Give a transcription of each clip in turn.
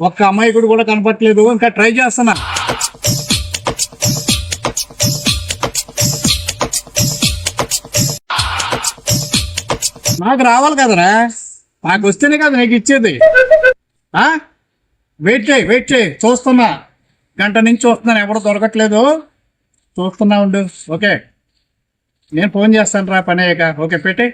ఒక్క అమాయకుడు కూడా కనపట్లేదు ఇంకా ట్రై చేస్తున్నా. నాకు రావాలి కదరా? నాకు వస్తేనే కదా నీకు ఇచ్చేది. వెయిట్ చేయి వెయిట్ చేయి. చూస్తున్నా. గంట నుంచి చూస్తున్నాను. ఎవడో దొరకట్లేదు. చూస్తున్నా ఉండు. ఓకే. నేను ఫోన్ చేస్తాను రా పని అయ్యాక. ఓకే పెట్టి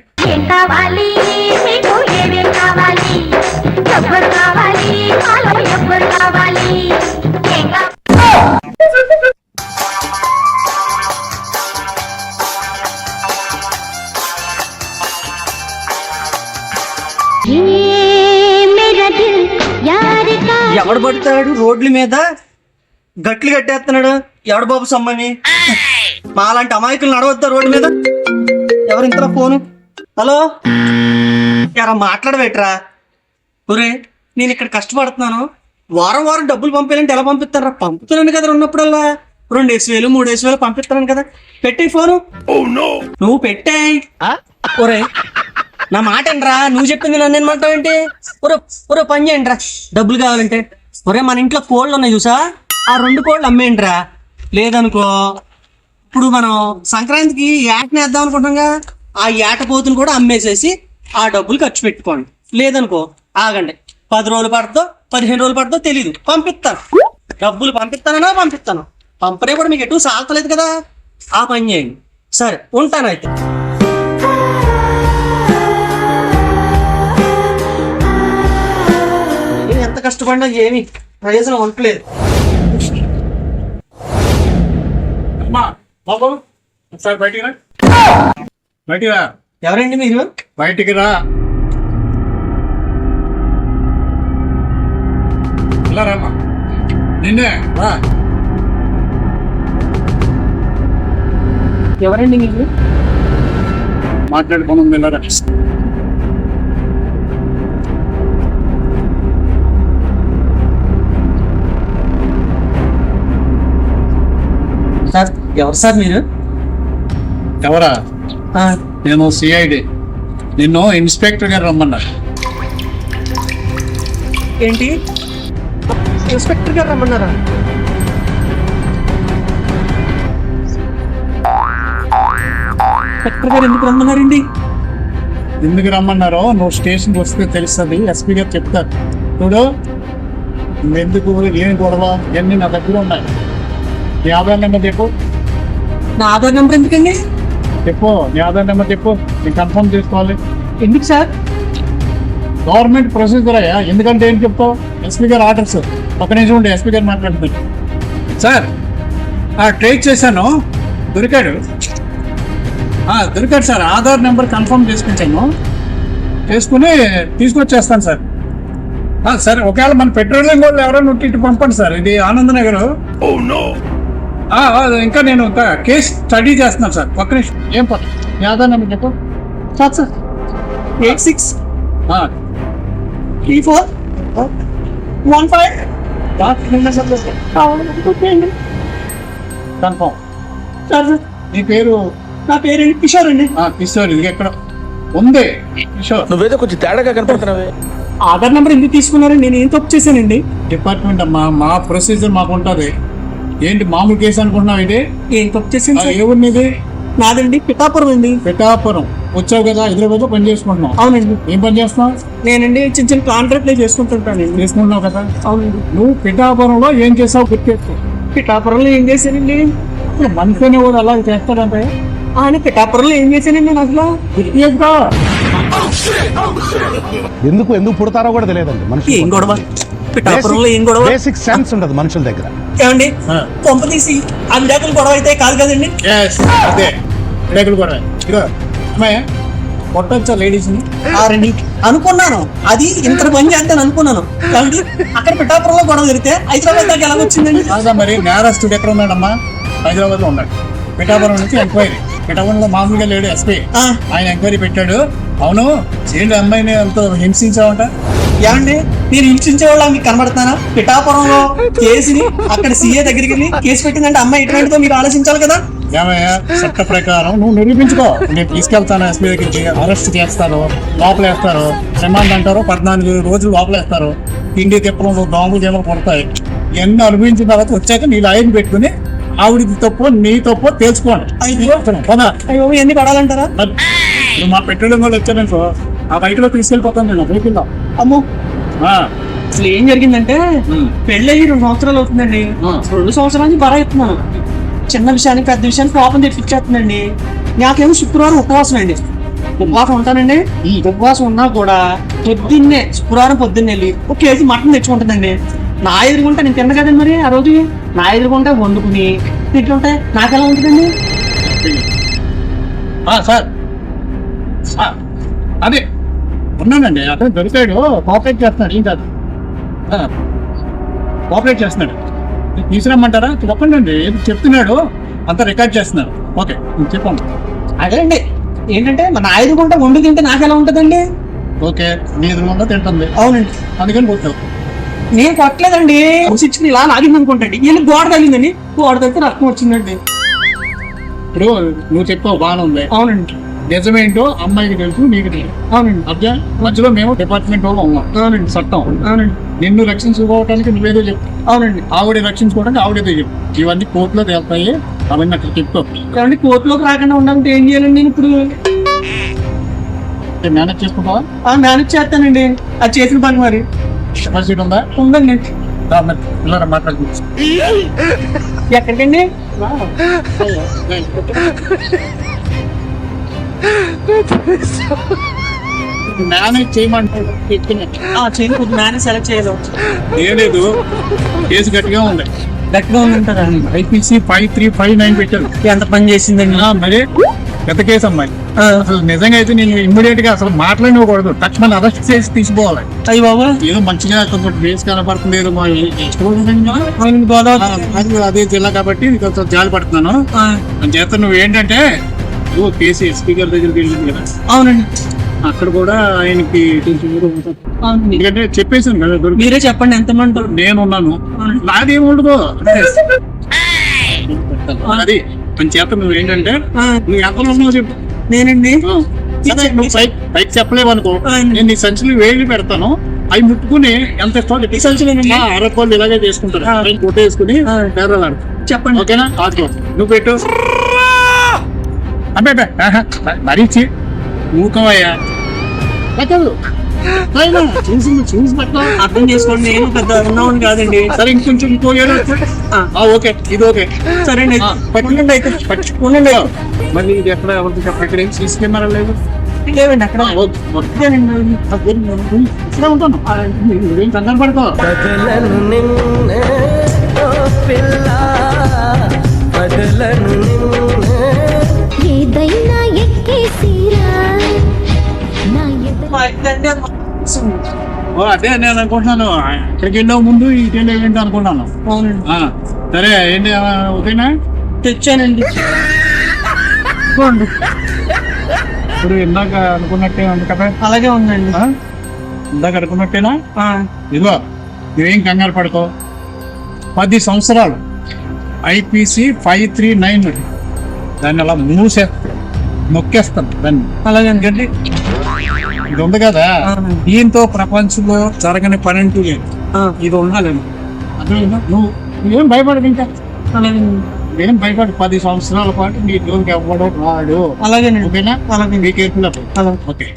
తిరుగుతాడు రోడ్ల మీద గట్లు కట్టేస్తున్నాడు. ఎవడు బాబు సమ్మని? మాలాంటి అమాయకులు నడవద్దా రోడ్డు మీద? ఎవరు ఇంతలో ఫోను? హలో? ఎరా మాట్లాడబెట్రా ఒరే నేను ఇక్కడ కష్టపడుతున్నాను. వారం వారం డబ్బులు పంపించాలంటే ఎలా పంపిస్తారా? పంపుతున్నాను కదా ఉన్నప్పుడల్లా. రెండు వేసి వేలు మూడు వేసి వేలు పంపిస్తున్నాను కదా. పెట్టే ఫోను. నువ్వు పెట్టాయి. ఒరే నా మాట ఏంట్రా? నువ్వు చెప్పింది నన్ను ఏమంటావు ఏంటి? ఒరే ఒరే పని చేయండి రా డబ్బులు కావాలంటే. ఒరే మన ఇంట్లో కోళ్ళు ఉన్నాయి చూసా? ఆ రెండు కోళ్ళు అమ్మేయండిరా. లేదనుకో ఇప్పుడు మనం సంక్రాంతికి యాటని వేద్దాం అనుకుంటాం ఆ ఏట పోతుని కూడా అమ్మేసేసి ఆ డబ్బులు ఖర్చు పెట్టుకోండి. లేదనుకో ఆగండి. పది రోజులు పడుతుందో పదిహేను రోజులు పడుతుందో తెలీదు. పంపిస్తాను. డబ్బులు పంపిస్తానన్నా పంపిస్తాను. పంపనే కూడా మీకు ఎటు సాగలేదు కదా. ఆ పని చేయండి. సరే ఉంటానైతే కష్టపడినా ఏమి ప్రయోజనం ఉండలేదు. అమ్మా బాబు ఒకసారి బయటికి రా. బయటికి రా. ఎవరండి మీరు? బయటికి నిన్నే. రా. ఎవరండి మీరు? మాట్లాడుకోమని వెళ్ళరా? ఎవరు సార్ మీరు? ఎవరా? నేను సిఐడి నిన్ను ఇన్స్పెక్టర్ గారు రమ్మన్నారు. ఏంటి? ఇన్స్పెక్టర్ గారు రమ్మన్నారా? ఇన్స్పెక్టర్ గారు ఎందుకు రమ్మన్నారండి? ఎందుకు రమ్మన్నారో నువ్వు స్టేషన్కి వస్తే తెలుస్తుంది. ఎస్పీ గారు చెప్తారు. చూడు ఎందుకు ఏం గొడవ ఇవన్నీ నా దగ్గర ఉన్నాయి. ఆధార్ నెంబర్ చెప్పు. నా ఆధార్ నెంబర్ ఎందుకండి? చెప్పు నీ ఆధార్ నెంబర్ చెప్పు. నేను కన్ఫర్మ్ చేసుకోవాలి. ఎందుకు సార్? గవర్నమెంట్ ప్రొసీజర్ అయ్యా. ఎందుకంటే ఏం చెప్తావు? ఎస్పీ గారు ఆర్డర్స్ ఒక నిమిషం ఉండి ఎస్పీ గారు మాట్లాడుతున్నారు సార్ ట్రేస్ చేశాను. దొరికాడు. ఆ, దొరికాడు సార్. ఆధార్ నెంబర్ కన్ఫర్మ్ చేసుకుంటాను చేసుకుని తీసుకొచ్చేస్తాను సార్. ఆ, సరే ఒకవేళ మన పెట్రోలింగ్ వాళ్ళు ఎవరైనా ఉంటే ఇటు పంపండి సార్. ఇది ఆనంద్ నగర్. ఆ, ఆ, ఇంకా నేను ఇంకా కేసు స్టడీ చేస్తున్నాను సార్. ఒక్క నిమిషం. ఏం మీ ఆధార్ నెంబర్ చెప్పు. Sir sir. Eight six three four one five confirm sir sir. నీ పేరు? నా పేరేంటి కిషోర్ అండి. కిషోర్ ఇది ఎక్కడ? ఉంది. కిషోర్. నువ్వేదో కొంచెం తేడాగా కనపడుతున్నావే. ఆధార్ నెంబర్ ఎందుకు తీసుకున్నారండి నేను ఏం తప్పు చేశానండి? డిపార్ట్మెంట్ అమ్మా మా ప్రొసీజర్ మాకు ఉంటుంది ఏంటి మామూలు కేసు అనుకుంటున్నావు ఇది ఏం తప్పు ఏ ఇది? నాదండి పిఠాపురం అండి. పిఠాపురం. వచ్చావు కదా హైదరాబాద్ పని చేసుకుంటున్నావు. అవునండి. ఏం పని చేస్తున్నావు? నేనండి చిన్న చిన్న కాంట్రాక్ట్లు చేసుకుంటుంటానండి. చేసుకుంటున్నావు కదా? అవునండి. నువ్వు పిఠాపురంలో ఏం చేసావు? గుర్తెత్తు పిఠాపురంలో ఏం చేశానండి? మనిషిని కూడా అలా చేస్తాడంటే? ఆయన పిఠాపురంలో ఏం చేశానండి నేను అసలు? గుర్తు ఎందుకు ఎందుకు పుడతారో కూడా తెలియదండి మనుషులు ఏం గొడవ? పిఠాపురంలో ఏం గొడవ? బేసిక్ సెన్స్ ఉండదు మనుషుల దగ్గర. ఏమండి? ఆ. కొంప తీసి అందాకులు గొడవ అయితే కాదు కదండి? ఎస్ అదే. రేకులు కూడా ఇదిగో అమ్మాయి కొట్టొచ్చా లేడీస్ని ఆరండి అనుకున్నాను. అది ఇంత పని చేస్తాను అనుకున్నాను. కాబట్టి అక్కడ పిఠాపురంలో గొడవ జరిగితే హైదరాబాద్ దాకా ఎలా వచ్చిందండి? కాదా మరి? నేరస్తుడు ఎక్కడ ఉన్నాడమ్మా? హైదరాబాద్లో ఉన్నాడు. పిఠాపురం నుంచి ఎంక్వైరీ. పిఠాపురంలో మామూలుగా లేడు ఎస్పీ ఆ, ఆయన ఎంక్వైరీ పెట్టాడు. అవును ఏంటి అమ్మాయిని ఎంతో హింసించావంట? ఏమండి? నేను హింసించే వాళ్ళ మీకు కనబడుతున్నానా పిఠాపురంలో కేసుని అక్కడ సీఏ దగ్గరికి వెళ్ళి కేసు పెట్టిందంటే అమ్మాయి ఎటువంటిదో మీరు ఆలోచించాలి కదా? ఏమయ్యా చట్ట ప్రకారం నువ్వు నిరూపించుకో. నేను తీసుకెళ్తాను ఎస్పీ దగ్గరికి అరెస్ట్ చేస్తారు లోపలేస్తారు. రిమాండ్ అంటారు పద్నాలుగు రోజులు లోపలేస్తారు. తిండి తిప్పలు దోమలు గేమలు పడతాయి. ఇవన్నీ అనుభవించిన తర్వాత వచ్చాక నీ లైన్ పెట్టుకుని ఆవిడది తప్పు నీ తప్పు తెలుసుకోండి. ఎన్ని పడాలంటారా? నువ్వు మా పెట్రోలింగ్ వాళ్ళు వచ్చారనుకో ఆ బైక్లో తీసుకెళ్ళిపోతాను నేను వెహికల్లో అమ్మో. అసలు ఏం జరిగిందంటే ఉమ్. పెళ్ళయి రెండు సంవత్సరాలు అవుతుందండి. రెండు సంవత్సరాల నుంచి బరా ఎత్తున్నాను చిన్న విషయానికి పెద్ద విషయానికి కోపం తెప్పించేస్తుందండి. నాకేమో శుక్రవారం ఉపవాసం అండి. ఉపవాసం ఉంటానండి. ఈ ఉపవాసం ఉన్నా కూడా పొద్దున్నే శుక్రవారం పొద్దున్నే వెళ్ళి ఒక కేజీ మటన్ తెచ్చుకుంటుందండి. నా ఎదురుకుంటే నేను తిన్న కదండి మరి ఆ రోజు. నా ఎదురుకుంటే వండుకుని తింటుంటే నాకెలా ఉంటుందండి? సార్. అదే. ఉన్నానండి. అతను దొరికాడు. కోఆపరేట్ చేస్తున్నాడు. ఏం కాదు కోఆపరేట్ చేస్తున్నాడు. తీసుకురమ్మంటారా? చెప్పండి చెప్తున్నాడు. అంతా రికార్డ్ చేస్తున్నారు. ఓకే చెప్పండి అదేండి. ఏంటంటే మా నా ఎదురుకుంటే వండు తింటే నాకెలా ఉంటుందండి? ఓకే నీ ఎదురుగా తింటుంది. అవునండి. అందుకని కొట్టావు. నేను కొట్టలేదండి. ఇచ్చుకుని ఇలా లాగింది అనుకుంటాండి వీళ్ళు గోడ తగిలిందండి. గోడ తగ్గితే రక్తం వచ్చిందండి. ఇప్పుడు నువ్వు చెప్పావు బాగానే ఉంది. అవునండి. నిజమేంటో అమ్మాయికి తెలుసు నీకు తెలుసు. అవునండి. అదే మధ్యలో మేము డిపార్ట్మెంట్ వాళ్ళు ఉన్నాం. అవునండి. చట్టం. అవునండి. నిన్ను రక్షించుకోవడానికి నువ్వేదో చెప్పు. అవునండి. ఆవిడ రక్షించుకోవడానికి ఆవిడేదో చెప్పు. ఇవన్నీ కోర్టులో తేలుతాయి. అవన్నీ అక్కడ చెప్తావు కాబట్టి కోర్టులోకి రాకుండా ఉండాలంటే ఏం చేయాలండి నేను ఇప్పుడు? మేనేజ్ చేసుకుంటావా? ఆ మేనేజ్ చేస్తానండి. అది చేసిన పని మరి. కెపాసిటీ ఉందా? ఉందండి. పిల్లలు మాట్లాడుకోవచ్చు ఎక్కడికండి? మేనేజ్ చేయమంటాడు మేనేజ్ సెలెక్ట్ ఏం లేదు. కేసు గట్టిగా ఉంది. గట్టిగా ఉందంటారా IPC five three five nine పెట్టారు. ఎంత పని చేసిందండి. మరి కేసు అమ్మాయి. అసలు నిజంగా అయితే నేను ఇమ్మీడియట్గా అసలు మాట్లాడినకూడదు మన అరెస్ట్ చేసి తీసుకోవాలి. అయ్యి బాబా ఏదో మంచిగా కొంచెం ఫేస్ కనపడుతుంది ఏదో అది జిల్లా కాబట్టి కొంచెం జాలి పడుతున్నాను. చేత నువ్వు ఏంటంటే నువ్వు కేసు స్పీకర్ దగ్గరికి వెళ్ళింది కదా? అవునండి. అక్కడ కూడా ఆయనకి కొంచెం ఉంటుంది. అవునండి. ఎందుకంటే చెప్పేసాను కదా దొరికి. మీరే చెప్పండి ఎంత మంటారు నేనున్నాను. నాదేం ఉండదు. అది. అని చేత నువ్వు ఏంటంటే ఆ, నువ్వు ఎంత ఉన్నావు చెప్పు. నేనండి. ఆ, సరే నువ్వు పైకి పైకి చెప్పలేవు అనుకో ఆ. నేను నీ సంచులు వేడి పెడతాను. అవి ముట్టుకుని ఎంత ఇష్టం ఈ సంచులేనండి? అరకోళ్ళు ఇలాగే చేసుకుంటారు. ఆ. కొట్టేసుకుని ఆ. చెప్పండి. ఓకేనా? ఆడుకో. నువ్వు పెట్టు. అబ్బే మరీ చీ పెట్టు అర్థం చేసుకోండి నేను పెద్ద ఉన్నామని కాదండి. సరే ఇంకొంచెం ఇంకో ఏడు ఆ. ఓకే ఇది ఓకే. సరే అండి పట్టుకోండి అయితే పట్టు. ఉండండి మళ్ళీ ఇది ఎక్కడ ఎవరికి ఇక్కడ ఏం సీసీ కెమెరా లేదు లేవండి అక్కడ. ఉంటాను. కంగారు పడుకో. అది నేను అనుకుంటున్నాను. ఇక్కడికి వెళ్ళే ముందు ఇటు ఏంటి ఆ, సరే ఏంటి ఓకేనా? తెచ్చానండి. ఇప్పుడు ఇందాక అనుకున్నట్టే ఉంది కదా? అలాగే ఉందండి? ఇందాక అనుకున్నట్టేనా? ఇదిగో నువ్వేం కంగారు పడుకో. పది సంవత్సరాలు ఐపీసీ ఫైవ్ త్రీ నైన్. దాన్ని అలా మూసేస్తాను నొక్కేస్తాను దాన్ని. అలాగే అండి ఇది ఉంది కదా అవునండి. దీంతో ప్రపంచంలో జరగని పని అంటూ లేదు ఆ, ఇది ఉండాలండి అర్థమైందా నువ్వు నువ్వేం భయపడదు ఇంకా అలాగే ఏం భయపడి పది సంవత్సరాల పాటు నీ జోలికి ఎవ్వడం రాడు అలాగేనండి ఓకేనా అలాగే మీ కేర్ఫుల్ అప్పుడు అలాగే ఓకే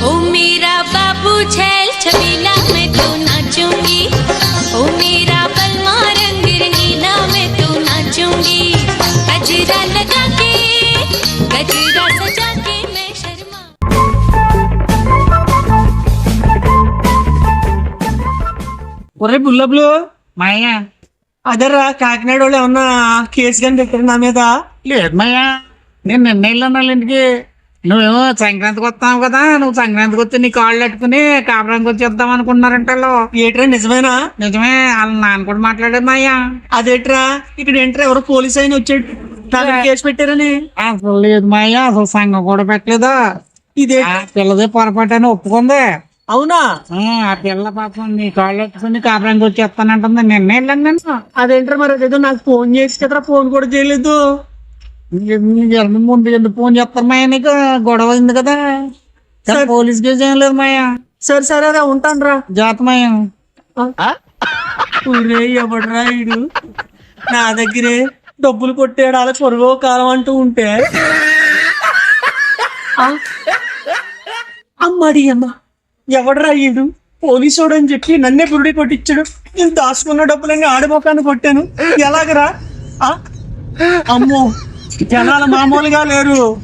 ओ मेरा बाबू छैल छबीला मैं तो नाचूंगी ఒరే బుల్లబ్లు మాయా? అదరా కాకినాడ వాళ్ళు ఏమన్నా కేసు కానీ పెట్టారు నా మీద? లేదు మాయా. నేను నిన్న వెళ్ళాను వాళ్ళ ఇంటికి. నువ్వేమో సంక్రాంతికి వస్తావు కదా నువ్వు సంక్రాంతికి వస్తే నీ కాళ్ళు పెట్టుకుని కాపురానికి వచ్చేద్దాం అనుకుంటున్నారంట వాళ్ళు. ఏట్రా నిజమేనా? నిజమే వాళ్ళ నాన్న కూడా మాట్లాడేది మాయా. అదేట్రా ఇక్కడ ఏంట్రా ఎవరో పోలీస్ అయిన వచ్చాడు. కేసు పెట్టారని. అసలు లేదు మాయా అసలు సంఘం కూడా పెట్టలేదా? ఇదే పిల్లదే పొరపాటు అని ఒప్పుకుంది. అవునా? ఆ, ఆ పిల్ల పాపం నీ కాళ్ళు పెట్టుకుని కాపురానికి వచ్చేస్తానంటుంది. నిన్న వెళ్ళాను నేను. అదేంట్రా మరి అదేదో నాకు ఫోన్ చేసి కదరా ఫోన్ కూడా చేయలేదు. ఎంత ముందు ఎందుకు ఫోన్ చేస్తారు మాయా నీకు? గొడవ అయింది కదా. సరే. పోలీస్ కేసు ఏం లేదు మాయా. సరే సరే రా ఉంటాను రా జాత ఊరే ఎవడరా ఈడు నా దగ్గరే డబ్బులు కొట్టాడు అలా పొరుగో కాలం అంటూ ఉంటే. ఆ? అమ్మడి అమ్మ. ఎవడరా ఈడు? పోలీసోడు అని చెప్పి నన్నే పురుడి కొట్టించాడు. నేను దాచుకున్న డబ్బులన్నీ ఆడబోకాన్ని కొట్టాను. ఎలాగరా? అమ్మో జనాలు మామూలుగా లేరు.